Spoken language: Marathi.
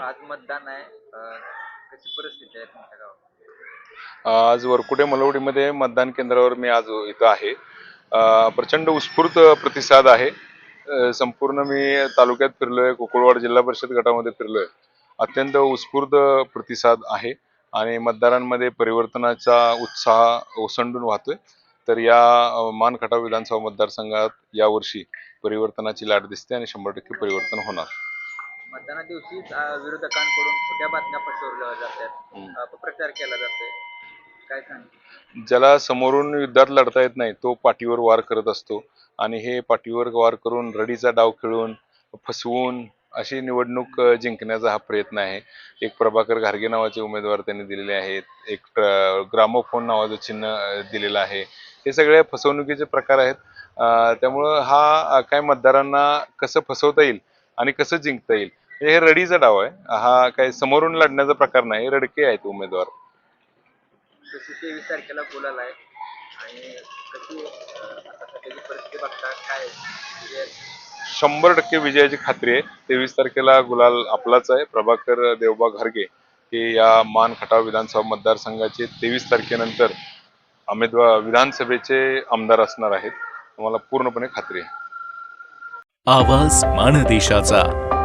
आज मतदान आहे. अं, कशी परिस्थिती आहे तुमच्या गावात? आज वरकुटे मलवडीमध्ये मतदान केंद्रावर मी आज इथं आहे. अ, प्रचंड उत्स्फूर्त प्रतिसाद आहे. अ, संपूर्ण मी तालुक्यात फिरलोय कोकळवाड जिल्हा परिषद गटामध्ये फिरलोय. अत्यंत उत्स्फूर्त प्रतिसाद आहे आणि मतदारांमध्ये परिवर्तनाचा उत्साह ओसंडून वाहतोय. तर या अ, विधानसभा मतदारसंघात यावर्षी परिवर्तनाची लाट दिसते आणि शंभर टक्के परिवर्तन होणार. मतदाना दिवशीच अं, विरोधकांकडून खोट्या बातम्या पसरवल्या जातात. अपप्रचार केला जातोय. काय सांग? ज्याला समोरून युद्धात लढता येत नाही तो पाठीवर वार करत असतो. आणि हे पाठीवर वार करून रडीचा डाव खेळून फसवून अशी निवडणूक जिंकण्याचा हा प्रयत्न आहे. एक प्रभाकर घारगे नावाचे उमेदवार त्यांनी दिलेले आहेत. एक ग्रामोफोन नावाचं चिन्ह दिलेलं आहे. हे सगळे फसवणुकीचे प्रकार आहेत. त्यामुळं हा काय मतदारांना कसं फसवता येईल आणि कसं जिंकता येईल हे रडीचा डाव आहे. हा काय समोरून लढण्याचा प्रकार नाही. रडके आहेत उमेदवार. कशी तेवीस तारखेला बोलायला आहे आणि कशी अं, आता सध्याची परिस्थिती बघता काय म्हणजे शंभर टक्के विजयाची खात्री आहे. तेवीस तारखेला गुलाल आपलाच आहे. प्रभाकर देवबा घारगे हे या मान खटाव विधानसभा मतदारसंघाचे तेवीस तारखेनंतर उमेदवार विधानसभेचे आमदार असणार आहेत. मला पूर्णपणे खात्री आहे. आवाज माणदेशाचा